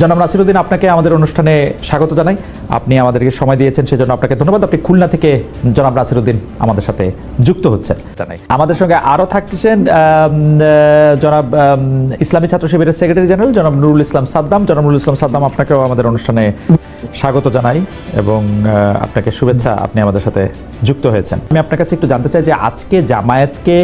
জনাব নাসিরুদ্দিন আপনাকে আমাদের অনুষ্ঠানে স্বাগত জানাই। আপনি আমাদেরকে সময় দিয়েছেন সেজন্য আপনাকে ধন্যবাদ। আপনি খুলনা থেকে জনাব নাসিরুদ্দিন আমাদের সাথে যুক্ত হচ্ছেন। জানাই। আমাদের সঙ্গে আরও থাকতেছেন আম, জনাব ইসলামী ছাত্র শিবিরের সেক্রেটারি জেনারেল জনাব নুরুল ইসলাম সাদ্দাম। জনাব নুরুল ইসলাম সাদ্দাম আপনাকেও আমাদের অনুষ্ঠানে স্বাগত জানাই এবং আপনাকে শুভেচ্ছা আপনি আমাদের সাথে যুক্ত হয়েছেন। আমি আপনার কাছে একটু জানতে চাই যে আজকে জামায়াতকে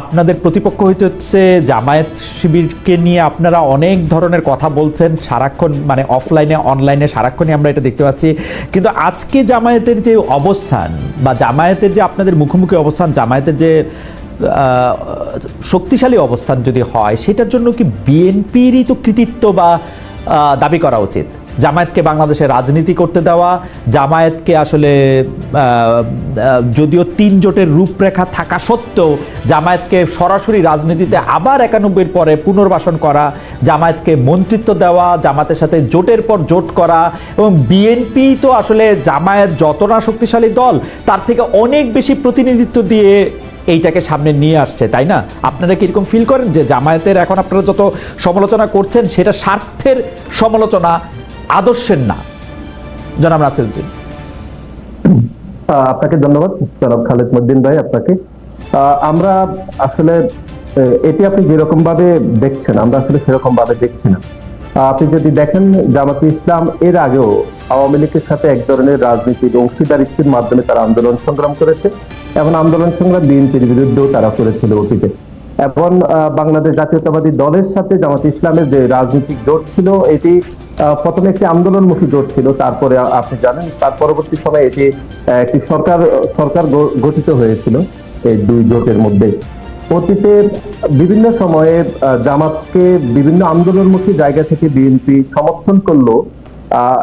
আপনাদের প্রতিপক্ষ হইতে হচ্ছে জামায়াত শিবিরকে নিয়ে আপনারা অনেক ধরনের কথা বলছেন, সারাক্ষণ মানে অফলাইনে অনলাইনে সারাক্ষণই আমরা এটা দেখতে পাচ্ছি। কিন্তু আজকে জামায়াতের যে অবস্থান বা জামায়াতের যে আপনাদের মুখোমুখি অবস্থান, জামায়াতের যে শক্তিশালী অবস্থান যদি হয়, সেটার জন্য কি বিএনপিরই তো কৃতিত্ব বা দাবি করা উচিত? জামায়াতকে বাংলাদেশে রাজনীতি করতে দেওয়া, জামায়াতকে আসলে যদিও তিন জোটের রূপরেখা থাকা সত্ত্বেও জামায়াতকে সরাসরি রাজনীতিতে আবার একানব্বইয়ের পরে পুনর্বাসন করা, জামায়াতকে মন্ত্রিত্ব দেওয়া, জামাতের সাথে জোটের পর জোট করা এবং বিএনপি তো আসলে জামায়াত যত না শক্তিশালী দল, তার থেকে অনেক বেশি প্রতিনিধিত্ব দিয়ে এইটাকে সামনে নিয়ে আসছে, তাই না? আপনারা কি এরকম ফিল করেন যে জামায়াতের এখন আপনারা যত সমালোচনা করছেন, সেটা স্বার্থের সমালোচনা আদর্শের না জনাব নাসিরুদ্দিন। আপনাকে ধন্যবাদ, জনাব খালেদ মদ্দিন ভাই, আপনাকে। আমরা আসলে এটি আপনি যেরকম ভাবে দেখছেন, আমরা আসলে সেরকম ভাবে দেখছি না। আপনি যদি দেখেন জামাতে ইসলাম এর আগেও আওয়ামী লীগের সাথে এক ধরনের রাজনীতির অংশীদারিত্বের মাধ্যমে তারা আন্দোলন সংগ্রাম করেছে, এবং আন্দোলন সংগ্রাম বিএনপির বিরুদ্ধেও তারা করেছিল অতীতে। এবং বাংলাদেশ জাতীয়তাবাদী দলের সাথে জামাত ইসলামের যে রাজনৈতিক জোট ছিল, এটি প্রথমে একটি আন্দোলনমুখী জোট ছিল, তারপরে আপনি জানেন, তার পরবর্তী সময়ে এটি একটি সরকার সরকার গঠিত হয়েছিল, এই দুই জোটের মধ্যে। অতীতে বিভিন্ন সময়ে জামাতকে বিভিন্ন আন্দোলনমুখী জায়গা থেকে বিএনপি সমর্থন করল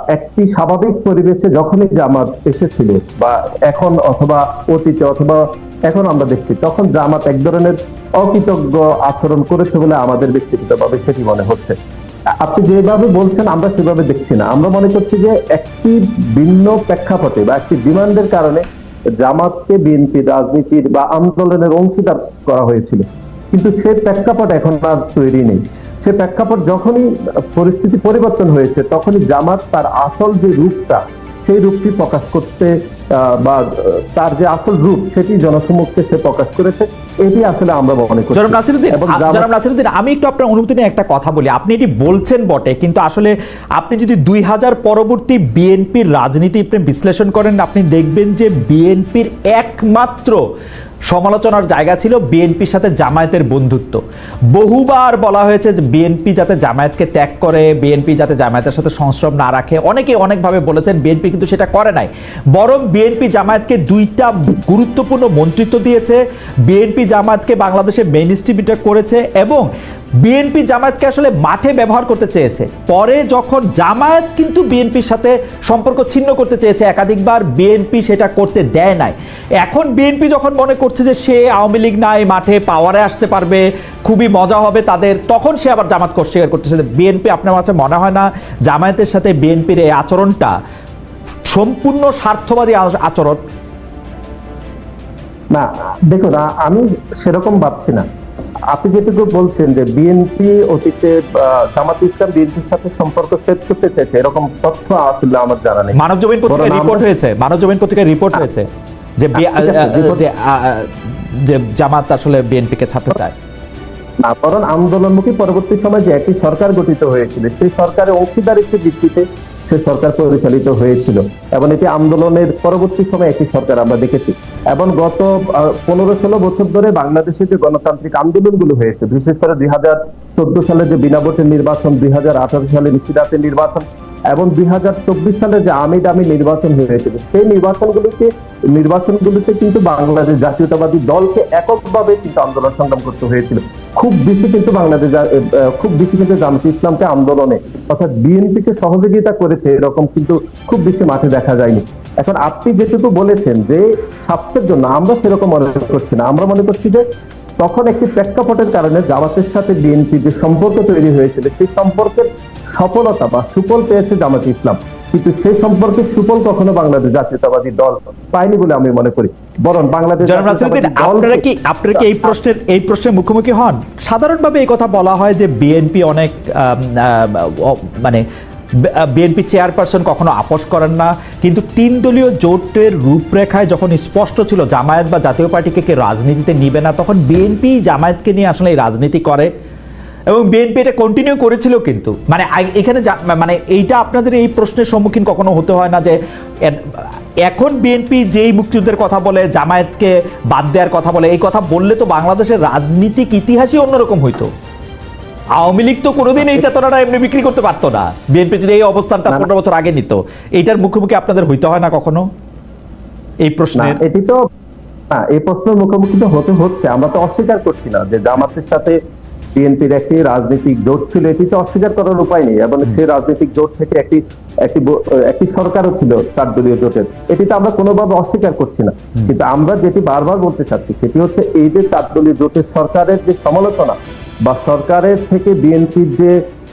একটি স্বাভাবিক পরিবেশে যখনই জামাত এসেছিল বা এখন অথবা অতীতে অথবা এখন আমরা দেখছি, তখন জামাত এক ধরনের অকৃতজ্ঞ আচরণ করেছে বলে আমাদের ব্যক্তিগতভাবে সেটি মনে হচ্ছে। আপনি যেভাবে বলছেন, আমরা সেভাবে দেখছি না। আমরা মনে করছি যে একটি ভিন্ন প্রেক্ষাপটে বা একটি ডিমান্ডের কারণে জামাতকে বিএনপি রাজনীতির বা আন্দোলনের অংশীদার করা হয়েছিল। কিন্তু সে প্রেক্ষাপট এখন আর তৈরি নেই। সে প্রেক্ষাপট যখনই পরিস্থিতি পরিবর্তন হয়েছে তখনই জামাত তার আসল যে রূপটা সেই রূপটি প্রকাশ করতে বা তার যে আসল রূপ সেটি জনসমক্ষে সে প্রকাশ করেছে। এটি আসলে আমরা মনে করি জনাব নাসিরুদ্দিন জনাব নাসিরুদ্দিন আমি একটু আপনার অনুমতি নিয়ে একটা কথা বলি। আপনি এটি বলছেন বটে কিন্তু আসলে আপনি যদি দুই হাজার পরবর্তী বিএনপির রাজনীতি আপনি বিশ্লেষণ করেন আপনি দেখবেন যে বিএনপির একমাত্র সমালোচনার জায়গা ছিল বিএনপির সাথে জামায়াতের বন্ধুত্ব। বহুবার বলা হয়েছে যে বিএনপি যাতে জামায়াতকে ত্যাগ করে, বিএনপি যাতে জামায়াতের সাথে সংশ্রম না রাখে। অনেকে অনেকভাবে বলেছেন বিএনপি কিন্তু সেটা করে নাই। বরং বিএনপি জামায়াতকে দুইটা গুরুত্বপূর্ণ মন্ত্রিত্ব দিয়েছে। বিএনপি জামায়াতকে বাংলাদেশে স্ট্রিমিটা করেছে এবং বিএনপি জামায়াতকে আসলে মাঠে ব্যবহার করতে চেয়েছে। পরে যখন জামায়াত কিন্তু বিএনপির সাথে সম্পর্ক ছিন্ন করতে চেয়েছে, একাধিকবার বিএনপি সেটা করতে দেয় নাই। এখন বিএনপি যখন মনে করছে যে সে আওয়ামী লীগ নাই, মাঠে পাওয়ারে আসতে পারবে, খুবই মজা হবে তাদের, তখন সে আবার জামাত স্বীকার করতেছে বিএনপি আপনার কাছে মনে হয় না, জামায়াতের সাথে বিএনপির এই আচরণটা সম্পূর্ণ স্বার্থবাদী আচরণ। না, দেখুন আমি সেরকম ভাবছি না। আপনি যেটুকু বলছেন যে বিএনপি অতীতে জামাত ইসলাম বিএনপির সাথে সম্পর্ক ছেদ করতে চেয়েছে এরকম তথ্য আসলে আমার জানা নেই। মানব জমিন পত্রিকায় রিপোর্ট হয়েছে মানব জমিন পত্রিকায় রিপোর্ট হয়েছে যে যে জামাত আসলে বিএনপিকে ছাড়তে চায়। না কারণ আন্দোলনমুখী পরবর্তী সময় যে একটি সরকার গঠিত হয়েছিল সেই সরকারের অংশীদারিত্বের ভিত্তিতে সে সরকার পরিচালিত হয়েছিল। এবং এটি আন্দোলনের পরবর্তী সময়ে একটি সরকার আমরা দেখেছি। এবং গত পনেরো ষোলো বছর ধরে বাংলাদেশে যে গণতান্ত্রিক আন্দোলনগুলো হয়েছে, বিশেষ করে দুই হাজার চোদ্দ সালে যে বিনা ভোটের নির্বাচন, দুই হাজার আঠারো সালে নিষিদাতের নির্বাচন এবং দুই হাজার চব্বিশ সালে যে আমি দামি নির্বাচন হয়েছিল, সেই নির্বাচনগুলিতে নির্বাচনগুলিতে কিন্তু বাংলাদেশ জাতীয়তাবাদী দলকে এককভাবে কিন্তু আন্দোলন সংগ্রাম করতে হয়েছিল। খুব বেশি কিন্তু বাংলাদেশ খুব বেশি কিন্তু জামাত ইসলামকে আন্দোলনে, অর্থাৎ বিএনপি কে সহযোগিতা করেছে এরকম কিন্তু খুব বেশি মাঠে দেখা যায়নি। এখন আপনি যেটুকু বলেছেন যে স্বার্থের জন্য আমরা সেরকম মনে করছি না। আমরা মনে করছি যে তখন একটি প্রেক্ষাপটের কারণে জামাতের সাথে বিএনপি যে সম্পর্ক তৈরি হয়েছিল সেই সম্পর্কের সফলতা বা সুফল পেয়েছে জামাত ইসলাম। কিন্তু সেই সম্পর্কে সুফল কখনো বাংলাদেশ জাতীয়তাবাদী দল পায়নি বলে আমি মনে করি। বরং বাংলাদেশ আপনারা কি আপনারা কি এই প্রশ্নের এই প্রশ্নের মুখোমুখি হন? সাধারণভাবে এই কথা বলা হয় যে বিএনপি অনেক মানে বিএনপি চেয়ারপারসন কখনো আপোষ করেন না। কিন্তু তিন দলীয় জোটের রূপরেখায় যখন স্পষ্ট ছিল জামায়াত বা জাতীয় পার্টিকে কে রাজনীতিতে নিবে না, তখন বিএনপি জামায়াতকে নিয়ে আসলে এই রাজনীতি করে। এবং বিএনপি এটা কন্টিনিউ করেছিল কিন্তু। মানে এখানে মানে এইটা আপনাদের এই প্রশ্নের সম্মুখীন কখনো হতে হয় না যে এখন বিএনপি যেই মুক্তিযুদ্ধের কথা বলে, জামায়াতকে বাদ দেওয়ার কথা বলে, এই কথা বললে তো বাংলাদেশের রাজনীতিক ইতিহাসই অন্যরকম হইতো। আওয়ামী লীগ তো কোনোদিন এই চেতনাটা এমনি বিক্রি করতে পারতো না। বিএনপি যদি এই অবস্থানটা। পনেরো বছর আগে নিত এইটার মুখোমুখি আপনাদের হইতে হয় না কখনো? এই প্রশ্নের? এটি তো না এই প্রশ্নের মুখোমুখি তো হতে হচ্ছে। আমরা তো অস্বীকার করছি না যে জামাতের সাথে বিএনপির একটি রাজনৈতিক জোট ছিল এটি তো অস্বীকার করার উপায় নেই। এবং সেই রাজনৈতিক জোট থেকে একটি একটি একটি সরকারও ছিল চার দলীয় জোটের। এটি তো আমরা কোনোভাবে অস্বীকার করছি না। কিন্তু আমরা যেটি বারবার বলতে চাচ্ছি সেটি হচ্ছে এই যে চার দলীয় জোটের সরকারের যে সমালোচনা বা সরকারের থেকে বিএনপির যে,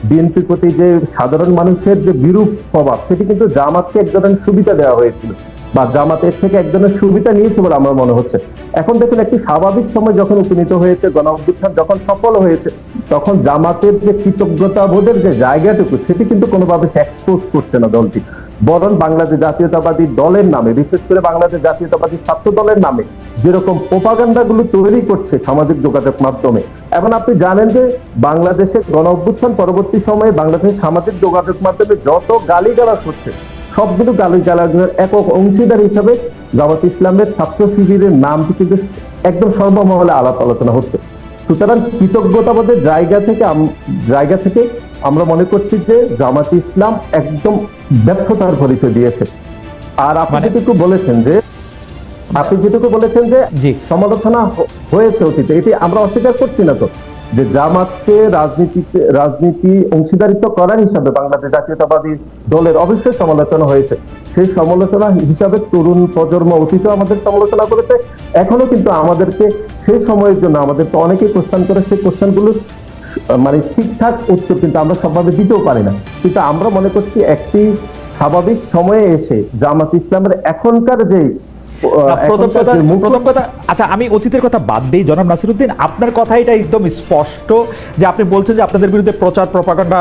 বিএনপির প্রতি যে সাধারণ মানুষের যে বিরূপ প্রভাব, সেটি কিন্তু জামাতকে এক ধরনের সুবিধা দেওয়া হয়েছিল বা জামাতের থেকে এক ধরনের সুবিধা নিয়েছে বলে আমার মনে হচ্ছে। এখন দেখুন, একটি স্বাভাবিক সময় যখন উপনীত হয়েছে গণ যখন সফল হয়েছে, তখন জামাতের যে কৃতজ্ঞতা বোধের যে জায়গাটুকু, সেটি কিন্তু কোনোভাবে সে এক্সপোজ করছে না দলটি। বরং বাংলাদেশ জাতীয়তাবাদী দলের নামে, বিশেষ করে বাংলাদেশ জাতীয়তাবাদী ছাত্র দলের নামে যেরকম প্রোপাগান্ডা গুলো তৈরি করছে সামাজিক যোগাযোগ মাধ্যমে। এখন আপনি জানেন যে বাংলাদেশের গণ অভ্যুত্থান পরবর্তী সময়ে বাংলাদেশের সামাজিক যোগাযোগ মাধ্যমে যত গালিগালাজ হচ্ছে, সবগুলো গালিগালাজের একক অংশীদার হিসাবে জামাত ইসলামের ছাত্র শিবিরের নামটি কিন্তু একদম সর্বমহলে আলাপ আলোচনা হচ্ছে। সুতরাং কৃতজ্ঞতাবোধের জায়গা থেকে জায়গা থেকে আমরা মনে করছি যে জামাত ইসলাম একদম ব্যর্থতার পরিচয় দিয়েছে। আর আপনি মানে- যেটুকু বলেছেন যে আপনি যেটুকু বলেছেন যে সমালোচনা হয়েছে অতীতে এটি আমরা অস্বীকার করছি না তো। যে জামাতকে রাজনীতিতে রাজনীতি অংশীদারিত্ব করার হিসাবে বাংলাদেশ জাতীয়তাবাদী দলের অবশ্যই সমালোচনা হয়েছে। সেই সমালোচনা হিসাবে তরুণ প্রজন্ম অতীতে আমাদের সমালোচনা করেছে। এখনও কিন্তু আমাদেরকে সেই সময়ের জন্য আমাদেরকে অনেকেই কোশ্চান করে সেই কোশ্চানগুলো মানে ঠিকঠাক উত্তর কিন্তু আমরা সবভাবে দিতেও পারি না। কিন্তু আমরা মনে করছি একটি স্বাভাবিক সময়ে এসে জামাত ইসলামের এখনকার যে প্রথম কথা আচ্ছা আমি অতীতের কথা বাদ দিই জনাব নাসিরুদ্দিন। আপনার কথা এটা একদম স্পষ্ট যে আপনি বলছেন যে আপনাদের বিরুদ্ধে প্রচার প্রপাগান্ডা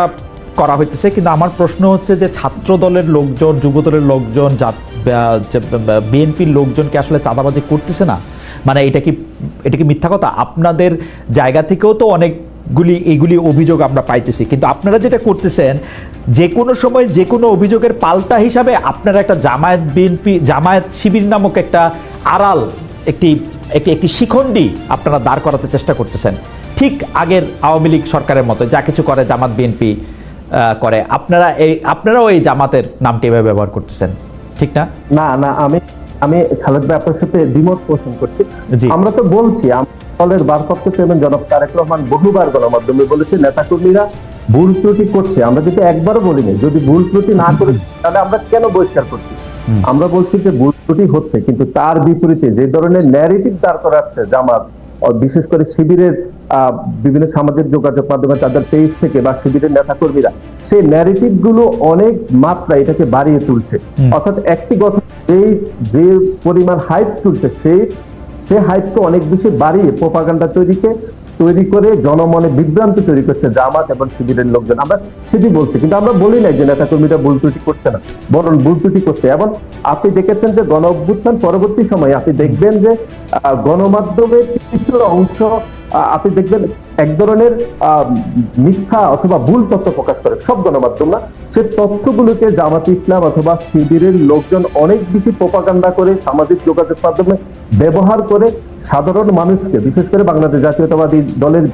করা হইতেছে কিন্তু আমার প্রশ্ন হচ্ছে যে ছাত্র দলের লোকজন যুব দলের লোকজন বিএনপির লোকজনকে আসলে চাঁদাবাজি করতেছে না? মানে এটা কি এটা কি মিথ্যা কথা? আপনাদের জায়গা থেকেও তো অনেকগুলি এইগুলি অভিযোগ আমরা পাইতেছি। কিন্তু আপনারা যেটা করতেছেন যে কোনো সময় যে কোনো অভিযোগের পাল্টা হিসাবে আপনারা একটা জামায়াত বিএনপি জামায়াত শিবির নামক একটা আড়াল একটি একটি একটি শিখণ্ডি আপনারা দাঁড় করাতে চেষ্টা করতেছেন। ঠিক আগের আওয়ামী লীগ সরকারের মতো যা কিছু করে জামাত বিএনপি করে আপনারা এই আপনারাও এই জামাতের নামটি এভাবে ব্যবহার করতেছেন। ঠিক না? না না আমি আমি খালেদ ভাই আপনার সাথে দ্বিমত পোষণ করছি। জি। আমরা তো বলছি দলের ভারপ্রাপ্ত চেয়ারম্যান জনাব তারেক রহমান বহুবার গণমাধ্যমে বলেছে নেতাকর্মীরা ভুল ত্রুটি করছে। আমরা কিন্তু একবারও বলিনি যদি ভুল ত্রুটি না করে তাহলে আমরা কেন বহিষ্কার করছি? আমরা বলছি যে ভুল ত্রুটি হচ্ছে কিন্তু তার বিপরীতে যে ধরনের ন্যারেটিভ দাঁড় করাচ্ছে জামাত বিশেষ করে শিবিরের আহ, বিভিন্ন সামাজিক যোগাযোগ মাধ্যমে তাদের পেজ থেকে বা শিবিরের নেতাকর্মীরা সেই ন্যারেটিভগুলো অনেক মাত্রা এটাকে বাড়িয়ে তুলছে। অর্থাৎ একটি গঠন যেই যে পরিমাণ হাইপ তুলছে সেই সে হাইপকে অনেক বেশি বাড়িয়ে প্রোপাগান্ডা তৈরিকে তৈরি করে জনমনে বিভ্রান্তি তৈরি করছে জামাত এবং শিবিরের লোকজন। আমরা সেটি বলছি, কিন্তু আমরা বলি নাই যে নেতা কর্মীরা ভুল ত্রুটি করছে না, বরং ভুল ত্রুটি করছে। এবং আপনি দেখেছেন যে গণ অভ্যুত্থান পরবর্তী সময়ে আপনি দেখবেন যে গণমাধ্যমের কিছু অংশ আপনি দেখবেন এক ধরনের মিথ্যা অথবা ভুল তথ্য প্রকাশ করে সব গণমাধ্যম না সে তথ্যগুলোকে জামাত ইসলাম অথবা শিবিরের লোকজন অনেক বেশি প্রপাগান্ডা করে সামাজিক যোগাযোগ মাধ্যমে ব্যবহার করে সাধারণ মানুষকে বিশেষ করে বাংলাদেশ জাতীয়তাবাদী দলের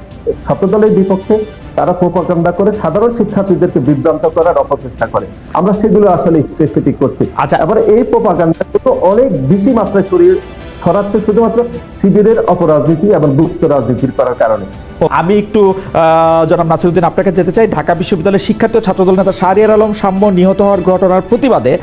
ছাত্র দলের বিপক্ষে তারা প্রপাগান্ডা করে সাধারণ শিক্ষার্থীদেরকে বিভ্রান্ত করার অপচেষ্টা করে আমরা সেগুলো আসলে স্পেসিফিক করছি আচ্ছা। এবার এই প্রপাগান্ডা অনেক বেশি মাত্রায় ছড়িয়ে ছড়াচ্ছে শুধুমাত্র শিবিরের অপরাজনীতি এবং গুপ্ত রাজনীতির করার কারণে। আমি একটু জনাব নাসিরুদ্দিন আপনাকে যেতে চাই। ঢাকা বিশ্ববিদ্যালয়ের শিক্ষার্থী ও ছাত্রদল নেতা শাহরিয়ার আলম সাম্য নিহত হওয়ার ঘটনার প্রতিবাদে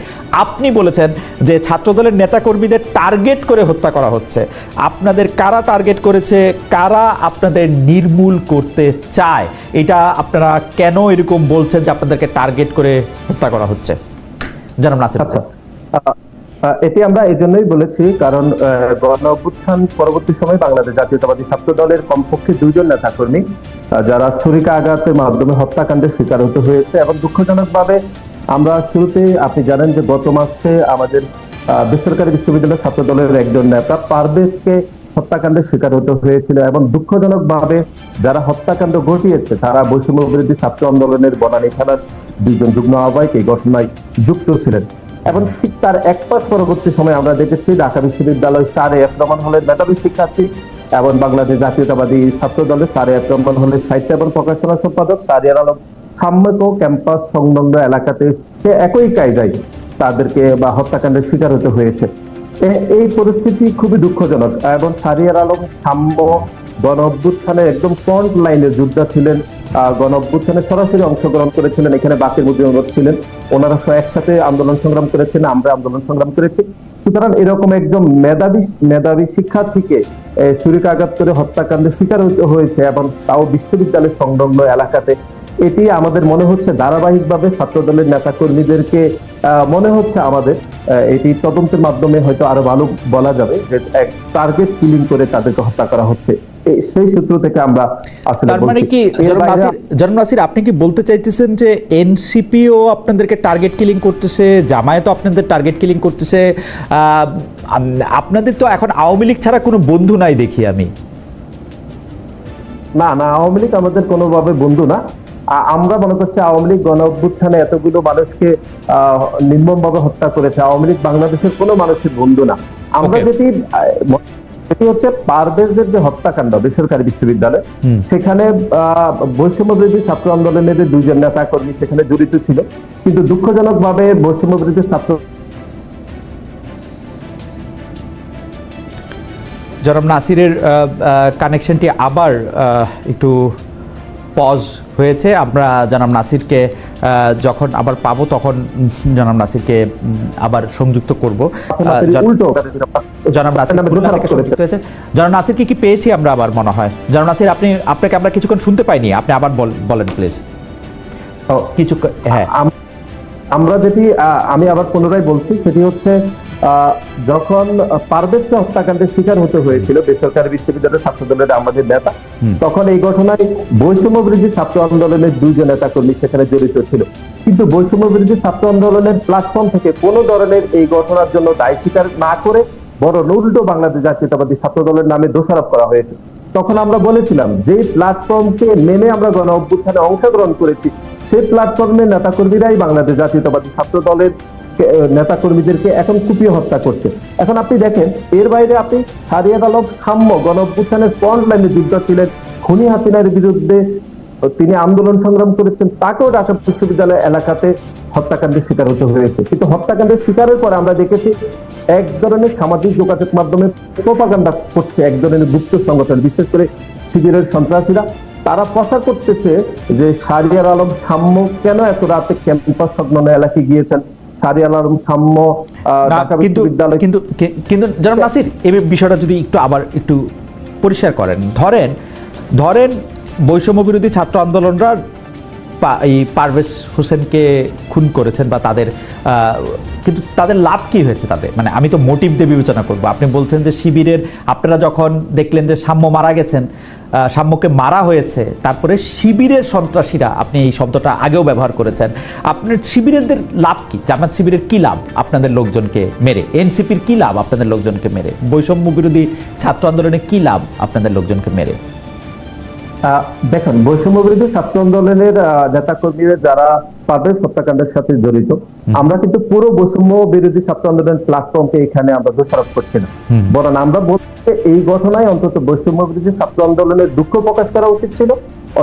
আপনি বলেছেন যে ছাত্রদলের নেতাকর্মীদের টার্গেট করে হত্যা করা হচ্ছে। আপনাদের কারা টার্গেট করেছে? কারা আপনাদের নির্মূল করতে চায়? এটা আপনারা কেন এরকম বলছেন যে আপনাদেরকে টার্গেট করে হত্যা করা হচ্ছে? জনাব নাসির আচ্ছা। এটি আমরা এই জন্যই বলেছি কারণ গণ অভ্যুত্থান পরবর্তী সময় বাংলাদেশ জাতীয়তাবাদী ছাত্র দলের কমপক্ষে দুইজন নেতাকর্মী যারা ছুরিকা আঘাতের মাধ্যমে হত্যাকাণ্ডের শিকার হতে হয়েছে এবং দুঃখজনকভাবে আমরা শুরুতে আপনি জানেন যে গত মাসে আমাদের বেসরকারি বিশ্ববিদ্যালয়ের ছাত্র দলের একজন নেতা পারভেজকে হত্যাকাণ্ডের শিকার হতে হয়েছিল এবং দুঃখজনকভাবে যারা হত্যাকাণ্ড ঘটিয়েছে, তারা বৈষম্য বিরোধী ছাত্র আন্দোলনের বনানী থানার দুইজন যুগ্ম আহ্বায়ক এই ঘটনায় যুক্ত ছিলেন। এবং ঠিক তার এক মাস পরবর্তী সময় আমরা দেখেছি ঢাকা বিশ্ববিদ্যালয় সারে এফ রহমান হলের মেধাবী শিক্ষার্থী এবং বাংলাদেশ জাতীয়তাবাদী ছাত্র দলের সারে এফ রহমান হলের সাহিত্য এবং প্রকাশনা সম্পাদক সারিয়ার আলম সাম্যক ক্যাম্পাস সংলগ্ন এলাকাতে সে একই কায়দায় তাদেরকে বা হত্যাকাণ্ডের শিকার হতে হয়েছে। এই পরিস্থিতি খুবই দুঃখজনক এবং সারিয়ার আলম সাম্য গণ অভ্যুত্থানে একদম ফ্রন্ট লাইনে যোদ্ধা ছিলেন। গণ অভ্যুত্থানে সরাসরি অংশগ্রহণ করেছিলেন, এখানে বাকের মুজিবুর ছিলেন। ওনারা সহ একসাথে আন্দোলন সংগ্রাম করেছেন, আমরা আন্দোলন সংগ্রাম করেছি। সুতরাং এরকম একজন মেধাবী মেধাবী শিক্ষার্থীকে ছুরিকাঘাত করে হত্যাকাণ্ডের শিকার হয়েছে এবং তাও বিশ্ববিদ্যালয় সংলগ্ন এলাকাতে, এটি আমাদের মনে হচ্ছে ধারাবাহিকভাবে ছাত্র নেতাকর্মীদেরকে নেতা মনে হচ্ছে আমাদের এটি তদন্তের মাধ্যমে হয়তো আরও ভালো বলা যাবে যে এক টার্গেট কিলিং করে তাদেরকে হত্যা করা হচ্ছে। সেই সূত্র থেকে আমরা আসলে তার মানে কি এর জনাব বাইরে নাসির জনাব নাসির আপনি কি বলতে চাইতেছেন যে এনসিপিও আপনাদেরকে টার্গেট কিলিং করতেছে জামায়াতও আপনাদের টার্গেট কিলিং করতেছে? আপনাদের তো এখন আওয়ামী লীগ ছাড়া কোনো বন্ধু নাই দেখি আমি। না না আওয়ামী লীগ আমাদের কোনোভাবে বন্ধু না। আমরা মনে করছি আওয়ামী লীগ গণ অভ্যুত্থানে এতগুলো মানুষকে নির্মম ভাবে হত্যা করেছে। আওয়ামী লীগ বাংলাদেশের কোনো মানুষের বন্ধু না। আমরা Okay. সেটি হচ্ছে পারভেজের যে হত্যাকাণ্ড বেসরকারি বিশ্ববিদ্যালয়। সেখানে ছাত্র আন্দোলনের দুইজন নেতা কর্মী সেখানে জড়িত ছিল। কিন্তু ছাত্র জনাব নাসিরের কানেকশনটি আবার একটু পজ হয়েছে। আমরা জনাব নাসিরকে যখন আবার পাবো তখন জনাব নাসিরকে আবার সংযুক্ত করব। জনাব নাসির। সংযুক্ত হয়েছে। জনাব নাসিরকে কি পেয়েছি আমরা আবার মনে হয়? জনাব নাসির আপনি আপনাকে আমরা কিছুক্ষণ শুনতে পাইনি। আপনি আবার বল- বলেন প্লিজ কিছু হ্যাঁ। আমরা যেটি আহ, আমি আবার পুনরায় বলছি সেটি হচ্ছে যখন পারভেজকে হত্যাকাণ্ডের শিকার হতে হয়েছিল বেসরকারি বিশ্ববিদ্যালয়ের ছাত্র দলের আমাদের নেতা তখন এই ঘটনায় বৈষম্য বিরোধী ছাত্র আন্দোলনের দুইজন নেতা কর্মী সেখানে জড়িত ছিল। কিন্তু বৈষম্য বিরোধী ছাত্র আন্দোলনের প্ল্যাটফর্ম থেকে কোনো ধরনের এই ঘটনার জন্য দায় স্বীকার না করে বড় উল্টো বাংলাদেশ জাতীয়তাবাদী ছাত্র দলের নামে দোষারোপ করা হয়েছে। তখন আমরা বলেছিলাম যে প্ল্যাটফর্মকে মেনে আমরা গণ অভ্যুত্থানে অংশগ্রহণ করেছি সেই প্ল্যাটফর্মের নেতাকর্মীরাই বাংলাদেশ জাতীয়তাবাদী ছাত্র দলের নেতাকর্মীদেরকে এখন কুপিয়ে হত্যা করছে। এখন আপনি দেখেন, এর বাইরে আপনি সারিয়াদ আলম সাম্য গণ ফ্রন্ট লাইনে যুদ্ধ ছিলেন খুনি হাসিনার বিরুদ্ধে তিনি আন্দোলন সংগ্রাম করেছেন, তাকেও ঢাকা বিশ্ববিদ্যালয় এলাকাতে হত্যাকাণ্ডের শিকার হতে হয়েছে। কিন্তু হত্যাকাণ্ডের শিকারের পরে আমরা দেখেছি, এক ধরনের সামাজিক যোগাযোগ মাধ্যমে প্রোপাগান্ডা করছে এক ধরনের গুপ্ত সংগঠন, বিশেষ করে শিবিরের সন্ত্রাসীরা। তারা প্রচার করতেছে যে সারিয়ার আলম সাম্য কেন এত রাতে ক্যাম্পাস সংলগ্ন এলাকায় গিয়েছেন? সারিয়ার আলম সাম্য কিন্তু কিন্তু কিন্তু জনাব নাসির এই বিষয়টা যদি একটু আবার একটু পরিষ্কার করেন। ধরেন ধরেন বৈষম্য বিরোধী ছাত্র আন্দোলনরা এই পারভেজ হোসেনকে খুন করেছেন বা তাদের কিন্তু তাদের লাভ কি হয়েছে তাদের মানে আমি তো মোটিভ দিয়ে বিবেচনা করব। আপনি বলছেন যে শিবিরের, আপনারা যখন দেখলেন যে সাম্য মারা গেছেন সাম্যকে মারা হয়েছে, তারপরে শিবিরের সন্ত্রাসীরা, আপনি এই শব্দটা আগেও ব্যবহার করেছেন, আপনার শিবিরেরদের লাভ কি? জামাত শিবিরের কি লাভ আপনাদের লোকজনকে মেরে? এনসিপির কি লাভ আপনাদের লোকজনকে মেরে? বৈষম্য বিরোধী ছাত্র আন্দোলনে কি লাভ আপনাদের লোকজনকে মেরে? দেখেন বৈষম্য বিরোধী ছাত্র আন্দোলনের নেতা কর্মীরা যারা পারভেজ হত্যাকাণ্ডের সাথে জড়িত আমরা কিন্তু পুরো বৈষম্য বিরোধী ছাত্র আন্দোলন প্ল্যাটফর্মকে এখানে আমরা দোষারোপ করছি না। বরং আমরা বলতে এই ঘটনায় অন্তত বৈষম্য বিরোধী ছাত্র আন্দোলনের দুঃখ প্রকাশ করা উচিত ছিল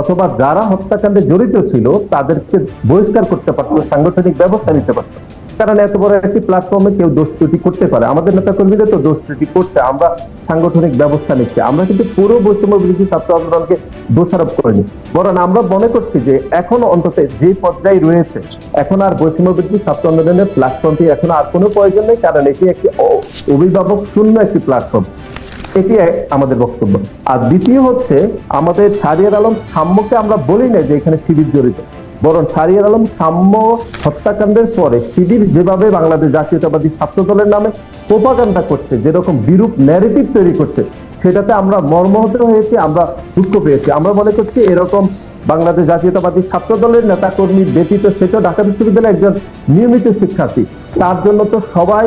অথবা যারা হত্যাকাণ্ডে জড়িত ছিল তাদেরকে বহিষ্কার করতে পারতো সাংগঠনিক ব্যবস্থা নিতে পারতো। কারণ এত বড় একটি প্ল্যাটফর্মে কেউ দোষ ত্রুটি করতে পারে। আমাদের নেতা কর্মীরা তো দোষ ত্রুটি করছে, আমরা সাংগঠনিক ব্যবস্থা নিচ্ছি। আমরা কিন্তু পুরো বৈষম্য বিরোধী ছাত্র আন্দোলনকে দোষারোপ করিনি। বরং আমরা মনে করছি যে এখন অন্তত যে পর্যায়ে রয়েছে, এখন আর বৈষম্য বিরোধী ছাত্র আন্দোলনের প্ল্যাটফর্মটি এখন আর কোনো প্রয়োজন নেই, কারণ এটি একটি অভিভাবক শূন্য একটি প্ল্যাটফর্ম এটি আমাদের বক্তব্য। আর দ্বিতীয় হচ্ছে, আমাদের সারিয়ার আলম সাম্যকে আমরা বলি না যে এখানে শিবির জড়িত। বরং সারিয়ার আলম সাম্য হত্যাকাণ্ডের পরে শিবির যেভাবে বাংলাদেশ জাতীয়তাবাদী ছাত্র দলের নামে প্রোপাগান্ডা করছে, যেরকম বিরূপ ন্যারেটিভ তৈরি করছে, সেটাতে আমরা মর্মাহত হয়েছি, আমরা দুঃখ পেয়েছি। আমরা মনে করছি এরকম বাংলাদেশ জাতীয়তাবাদী ছাত্র দলের নেতাকর্মী ব্যতীত সেটা ঢাকা বিশ্ববিদ্যালয়ের একজন নিয়মিত শিক্ষার্থী। তার জন্য তো সবাই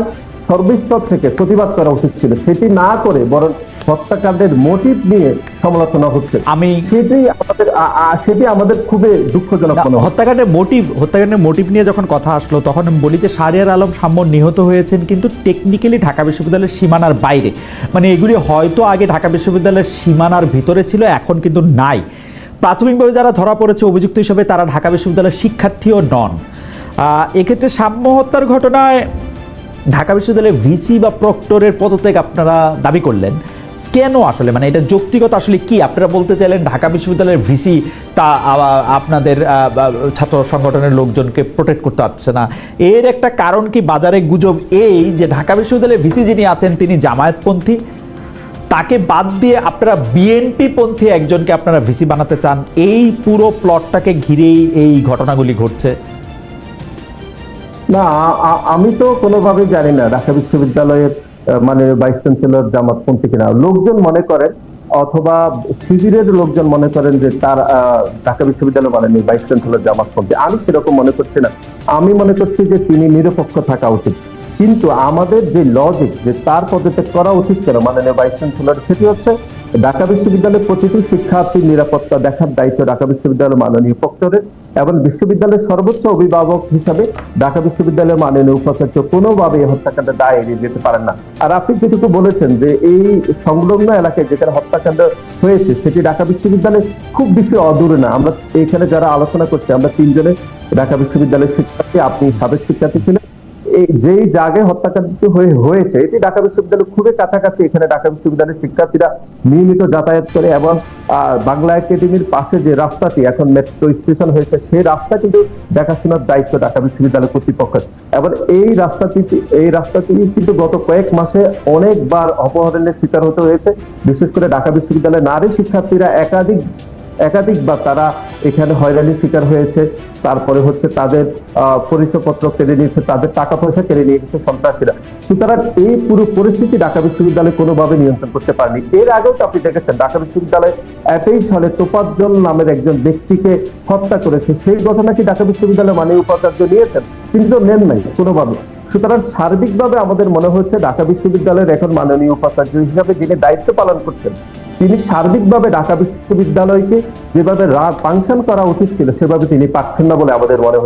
সর্বস্তর থেকে প্রতিবাদ করা উচিত ছিল। সেটি না করে বরং হত্যাকাণ্ডের মোটিভ নিয়ে সমালোচনা হচ্ছে। আমি সেটি আমাদের সেটি আমাদের খুবই দুঃখজনক মনে হত্যাকাণ্ডের মোটিভ হত্যাকাণ্ডের মোটিভ নিয়ে যখন কথা আসলো তখন আমি বলি যে শাহরিয়ার আলম সাম্য নিহত হয়েছেন কিন্তু টেকনিক্যালি ঢাকা বিশ্ববিদ্যালয়ের সীমানার বাইরে। মানে এগুলি হয়তো আগে ঢাকা বিশ্ববিদ্যালয়ের সীমানার ভিতরে ছিল এখন কিন্তু নাই। প্রাথমিকভাবে যারা ধরা পড়েছে অভিযুক্ত হিসেবে তারা ঢাকা বিশ্ববিদ্যালয়ের শিক্ষার্থীও নন। এক্ষেত্রে সাম্য হত্যার ঘটনায় ঢাকা বিশ্ববিদ্যালয়ের ভিসি বা প্রক্টরের পদত্যাগ আপনারা দাবি করলেন। কেন আসলে? মানে এটা যৌক্তিকতা আসলে কি? আপনারা বলতে চাইলেন ঢাকা বিশ্ববিদ্যালয়ের ভিসি তা আপনাদের ছাত্র সংগঠনের লোকজনকে প্রোটেক্ট করতে পারছে না। এর একটা কারণ কি? বাজারে গুজব এই যে ঢাকা বিশ্ববিদ্যালয়ের ভিসি যিনি আছেন, তিনি জামায়াতপন্থী। তাকে বাদ দিয়ে আপনারা বিএনপি পন্থী একজনকে আপনারা ভিসি বানাতে চান, এই পুরো প্লটটাকে ঘিরেই এই ঘটনাগুলি ঘটছে। না আমি তো কোনোভাবে জানি না ঢাকা বিশ্ববিদ্যালয়ের মানে ভাইস চ্যান্সেলর জামাতপন্থী কিনা। লোকজন মনে করেন, অথবা শিবিরের লোকজন মনে করেন যে তার ঢাকা বিশ্ববিদ্যালয় বলেনি ভাইস চ্যান্সেলর জামাতপন্থী আমি সেরকম মনে করছি না। আমি মনে করছি যে তিনি নিরপেক্ষ থাকা উচিত। কিন্তু আমাদের যে লজিক যে তার পদত্যাগ করা উচিত কেন? মাননীয় ভাইস চ্যান্সেলর সেটি হচ্ছে ঢাকা বিশ্ববিদ্যালয়ের প্রতিটি শিক্ষার্থীর নিরাপত্তা দেখার দায়িত্ব ঢাকা বিশ্ববিদ্যালয়ের মাননীয় প্রক্টরের এবং বিশ্ববিদ্যালয়ের সর্বোচ্চ অভিভাবক হিসাবে ঢাকা বিশ্ববিদ্যালয়ের মাননীয় উপাচার্য কোনোভাবে এই হত্যাকাণ্ডের দায় এড়িয়ে যেতে পারেন না। আর আপনি যেটুকু বলেছেন যে এই সংলগ্ন এলাকায় যেখানে হত্যাকাণ্ড হয়েছে, সেটি ঢাকা বিশ্ববিদ্যালয়ে খুব বেশি অদূরে না। আমরা এখানে যারা আলোচনা করছি, আমরা তিনজনে ঢাকা বিশ্ববিদ্যালয়ের শিক্ষার্থী, আপনি সাবেক শিক্ষার্থী ছিলেন। যেই জায়গায় হত্যাকাণ্ড হয়ে হয়েছে, এটি ঢাকা বিশ্ববিদ্যালয় খুবই কাছাকাছি। এখানে ঢাকা বিশ্ববিদ্যালয়ের শিক্ষার্থীরা নিয়মিত যাতায়াত করে এবং বাংলা একাডেমির পাশে যে রাস্তাটি, এখন মেট্রো স্টেশন হয়েছে, সেই রাস্তা কিন্তু দেখাশোনার দায়িত্ব ঢাকা বিশ্ববিদ্যালয় কর্তৃপক্ষের। এবং এই রাস্তাটি এই রাস্তাটি কিন্তু গত কয়েক মাসে অনেকবার অপহরণের শিকার হতে হয়েছে। বিশেষ করে ঢাকা বিশ্ববিদ্যালয়ের নারী শিক্ষার্থীরা একাধিক একাধিকবার তারা এখানে হয়রানির শিকার হয়েছে। তারপরে হচ্ছে তাদের পরিচয়পত্র কেড়ে নিয়েছে, তাদের টাকা পয়সা কেড়ে নিয়ে গেছে সন্ত্রাসীরা। সুতরাং এই পুরো পরিস্থিতি ঢাকা বিশ্ববিদ্যালয় কোনোভাবে নিয়ন্ত্রণ করতে পারেনি। এর আগেও তো আপনি দেখেছেন, ঢাকা বিশ্ববিদ্যালয় একই সালে তোফাজ্জল নামের একজন ব্যক্তিকে হত্যা করেছে। সেই ঘটনা কি ঢাকা বিশ্ববিদ্যালয় মানে উপাচার্য নিয়েছেন? তিনি তো নেন নাই কোনোভাবে। সুতরাং সার্বিকভাবে আমাদের মনে হচ্ছে ঢাকা বিশ্ববিদ্যালয়ের এখন মাননীয় উপাচার্য হিসাবে যিনি দায়িত্ব পালন করছেন, তিনি সার্বিকভাবে ঢাকা বিশ্ববিদ্যালয়কে যেভাবে ফাংশন করা উচিত ছিল, সেভাবে তিনি পাচ্ছেন না বলে আমাদের মনে